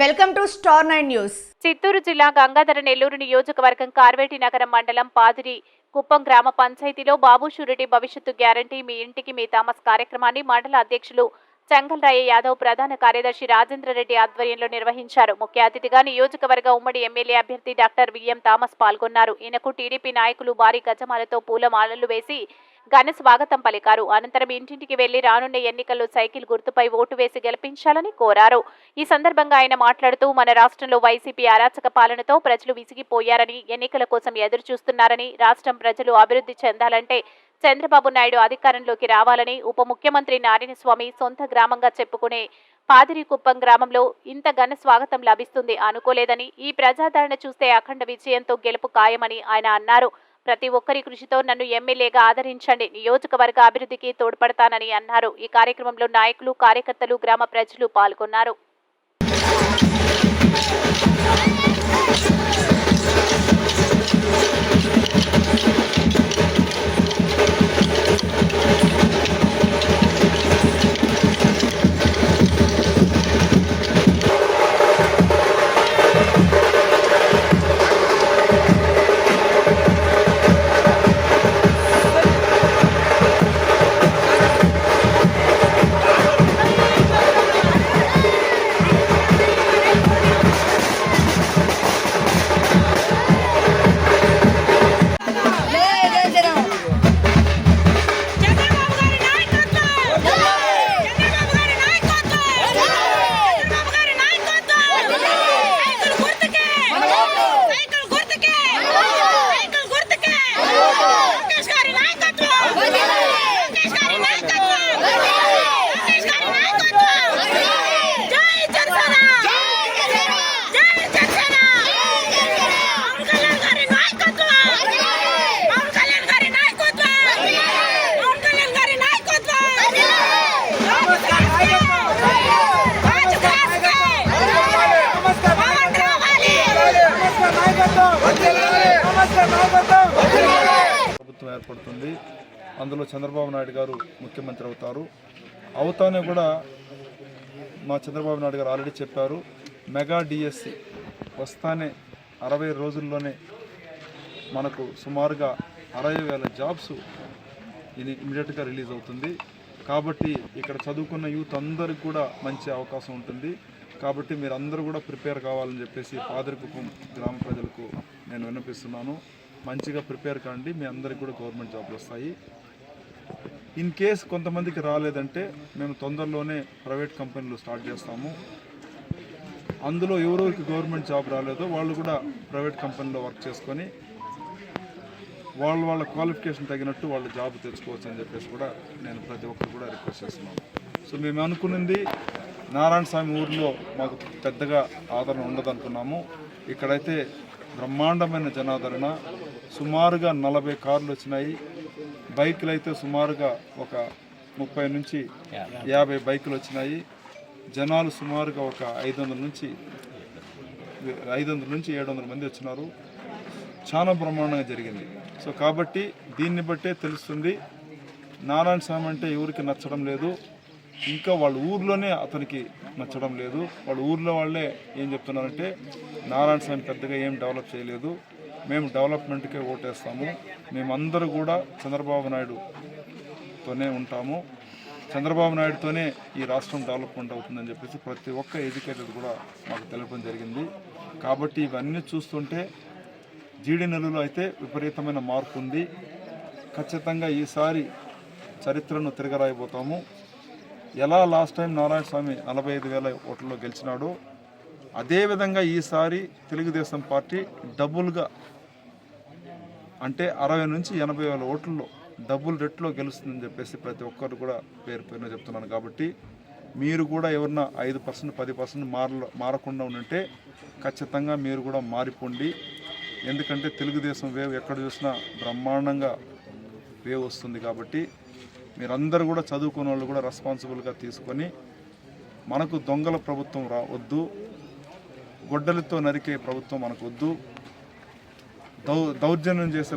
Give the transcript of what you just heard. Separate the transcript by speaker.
Speaker 1: Welcome to star nine news.
Speaker 2: Chittoor జిల్లా గంగాధర నెల్లూరు నియోజకవర్గం కార్వేటి నగరం మండలం పాదిరి కుప్పం గ్రామ పంచాయతీలో బాబు షూరిటీ భవిష్యత్తు గ్యారంటీ మీ ఇంటికి మీ తామస్ కార్యక్రమాన్ని మండల అధ్యక్షులు చంగల్రాయ యాదవ్ ప్రధాన కార్యదర్శి రాజేంద్రరెడ్డి ఆధ్వర్యంలో నిర్వహించారు. ముఖ్య అతిథిగా నియోజకవర్గ ఉమ్మడి ఎమ్మెల్యే అభ్యర్థి డాక్టర్ విఎం థామస్ పాల్గొన్నారు. ఈయనకు టీడీపీ నాయకులు భారీ గజమాలతో పూలమాలలు వేసి ఘన స్వాగతం పలికారు. అనంతరం ఇంటింటికి వెళ్ళి రానున్న ఎన్నికల్లో సైకిల్ గుర్తుపై ఓటు వేసి గెలిపించాలని కోరారు. ఈ సందర్భంగా ఆయన మాట్లాడుతూ మన రాష్ట్రంలో వైసీపీ అరాచక పాలనతో ప్రజలు విసిగిపోయారని ఎన్నికల కోసం ఎదురు చూస్తున్నారని రాష్ట్రం ప్రజలు అభివృద్ధి చెందాలంటే చంద్రబాబు నాయుడు అధికారంలోకి రావాలని ఉప ముఖ్యమంత్రి నారాయణస్వామి సొంత గ్రామంగా చెప్పుకునే పాదిరికుప్పం గ్రామంలో ఇంత ఘన స్వాగతం లభిస్తుంది అనుకోలేదని ఈ ప్రజాదరణ చూస్తే అఖండ విజయంతో గెలుపు ఖాయమని ఆయన అన్నారు. ప్రతి ఒక్కరి కృషితో నన్ను ఎమ్మెల్యేగా ఆదరించండి. నియోజకవర్గ అభివృద్ధికి తోడ్పడతానని అన్నారు. ఈ కార్యక్రమంలో నాయకులు కార్యకర్తలు గ్రామ ప్రజలు పాల్గొన్నారు.
Speaker 3: ప్రభుత్వం ఏర్పడుతుంది. అందులో చంద్రబాబు నాయుడు గారు ముఖ్యమంత్రి అవుతారు. అవుతానే కూడా మా చంద్రబాబు నాయుడు గారు ఆల్రెడీ చెప్పారు. మెగా డిఎస్సి వస్తానే అరవై రోజుల్లోనే మనకు సుమారుగా అరవై వేల జాబ్స్ ఇది ఇమీడియట్గా రిలీజ్ అవుతుంది. కాబట్టి ఇక్కడ చదువుకున్న యూత్ అందరికి కూడా మంచి అవకాశం ఉంటుంది. కాబట్టి మీరు అందరూ కూడా ప్రిపేర్ కావాలని చెప్పేసి పాదరికుపం గ్రామ ప్రజలకు నేను విన్నపిస్తున్నాను. మంచిగా ప్రిపేర్ కాండి మీ అందరికి కూడా గవర్నమెంట్ జాబ్లు వస్తాయి. ఇన్ కేస్ కొంతమందికి రాలేదంటే మేము తొందరలోనే ప్రైవేట్ కంపెనీలు స్టార్ట్ చేస్తాము. అందులో ఎవరెవరికి గవర్నమెంట్ జాబ్ రాలేదో వాళ్ళు కూడా ప్రైవేట్ కంపెనీలో వర్క్ చేసుకొని వాళ్ళ వాళ్ళ క్వాలిఫికేషన్ తగినట్టు వాళ్ళు జాబ్ తెచ్చుకోవచ్చు అని చెప్పేసి కూడా నేను ప్రతి ఒక్కరు కూడా రిక్వెస్ట్ చేస్తున్నాను. సో మేము అనుకున్నది నారాయణ స్వామి ఊరిలో మాకు పెద్దగా ఆదరణ ఉండదు అనుకున్నాము ఇక్కడైతే బ్రహ్మాండమైన జనాదరణ. సుమారుగా నలభై కార్లు వచ్చినాయి. బైకులు అయితే సుమారుగా ఒక ముప్పై నుంచి యాభై బైకులు వచ్చినాయి. జనాలు సుమారుగా ఒక ఐదు వందల నుంచి ఐదు వందల నుంచి ఏడు వందల మంది వచ్చినారు. చాలా బ్రహ్మాండంగా జరిగింది. సో కాబట్టి దీన్ని బట్టే తెలుస్తుంది నారాయణ స్వామి అంటే ఎవరికి నచ్చడం లేదు. ఇంకా వాళ్ళ ఊర్లోనే అతనికి నచ్చడం లేదు. వాళ్ళ ఊర్లో వాళ్ళే ఏం చెప్తున్నారంటే నారాయణ స్వామి పెద్దగా ఏం డెవలప్ చేయలేదు. మేము డెవలప్మెంట్కే ఓటేస్తాము. మేమందరూ కూడా చంద్రబాబు నాయుడుతోనే ఉంటాము. చంద్రబాబు నాయుడుతోనే ఈ రాష్ట్రం డెవలప్మెంట్ అవుతుందని చెప్పేసి ప్రతి ఒక్క ఎడ్యుకేటెడ్ కూడా మాకు తెలపడం జరిగింది. కాబట్టి ఇవన్నీ చూస్తుంటే జీడి నెలలో అయితే విపరీతమైన మార్పు ఉంది ఖచ్చితంగా ఈసారి చరిత్రను తిరగరాయబోతాము. ఎలా లాస్ట్ టైం నారాయణ స్వామి నలభై ఐదు వేల ఓట్లలో గెలిచినాడో అదేవిధంగా ఈసారి తెలుగుదేశం పార్టీ డబుల్గా అంటే అరవై నుంచి ఎనభై వేల ఓట్లలో డబుల్ రెట్లో గెలుస్తుందని చెప్పేసి ప్రతి ఒక్కరు కూడా పేరు పేరున చెప్తున్నాను కాబట్టి మీరు కూడా ఎవరన్నా ఐదు పర్సెంట్ పది పర్సెంట్ మార మారకుండా ఉంటే ఖచ్చితంగా మీరు కూడా మారిపోండి. ఎందుకంటే తెలుగుదేశం వేవ్ ఎక్కడ చూసినా బ్రహ్మాండంగా వేవ్ వస్తుంది కాబట్టి మీరందరూ కూడా చదువుకున్న వాళ్ళు కూడా రెస్పాన్సిబుల్గా తీసుకొని మనకు దొంగల ప్రభుత్వం రా వద్దు గొడ్డలితో నరికే ప్రభుత్వం మనకు వద్దు దౌ దౌర్జన్యం చేసే